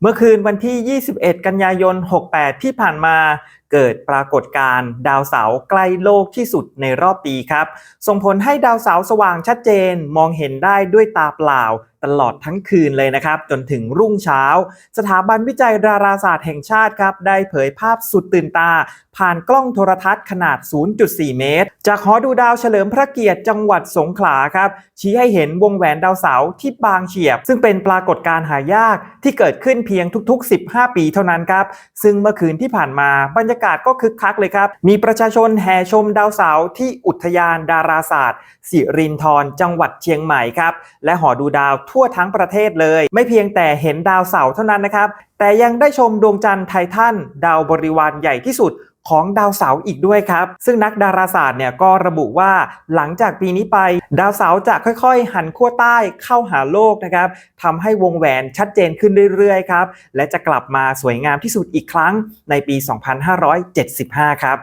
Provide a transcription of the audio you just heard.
เมื่อคืนวันที่ 21 กันยายน 68 ที่ผ่านมา เกิดปรากฏการณ์ดาวเสาร์ใกล้โลกที่สุดในรอบปีครับ ส่งผลให้ดาวเสาร์สว่างชัดเจนมองเห็นได้ด้วยตาเปล่าตลอดทั้งคืนเลยนะครับ จนถึงรุ่งเช้า สถาบันวิจัยดาราศาสตร์แห่งชาติครับ ได้เผยภาพสุดตื่นตา ผ่านกล้องโทรทัศน์ขนาด 0.4 เมตร จากหอดูดาวเฉลิมพระเกียรติจังหวัดสงขลาครับ ชี้ให้เห็นวงแหวนดาวเสาร์ที่บางเฉียบ ซึ่งเป็นปรากฏการณ์หายากที่เกิดขึ้นเพียงทุก ๆ 15 ปีเท่านั้นครับซึ่งเมื่อคืนที่ผ่านมาบรรยากาศก็คึกคักเลยครับ มีประชาชนแห่ชมดาวเสาร์ที่อุทยานดาราศาสตร์ สิรินธรจังหวัดเชียงใหม่ครับ และหอดูดาวทั่วทั้งประเทศเลย ไม่เพียงแต่เห็นดาวเสาร์เท่านั้นนะครับ แต่ยังได้ชมดวงจันทร์ไททันดาวบริวารใหญ่ที่สุด ของดาวเสาร์อีกด้วยครับ ซึ่งนักดาราศาสตร์เนี่ยก็ระบุว่าหลังจากปีนี้ไป ดาวเสาร์จะค่อยๆ หันขั้วใต้เข้าหาโลกนะครับทำให้วงแหวนชัดเจนขึ้นเรื่อยๆครับและจะกลับมาสวยงามที่สุดอีกครั้งในปี 2575 ครับ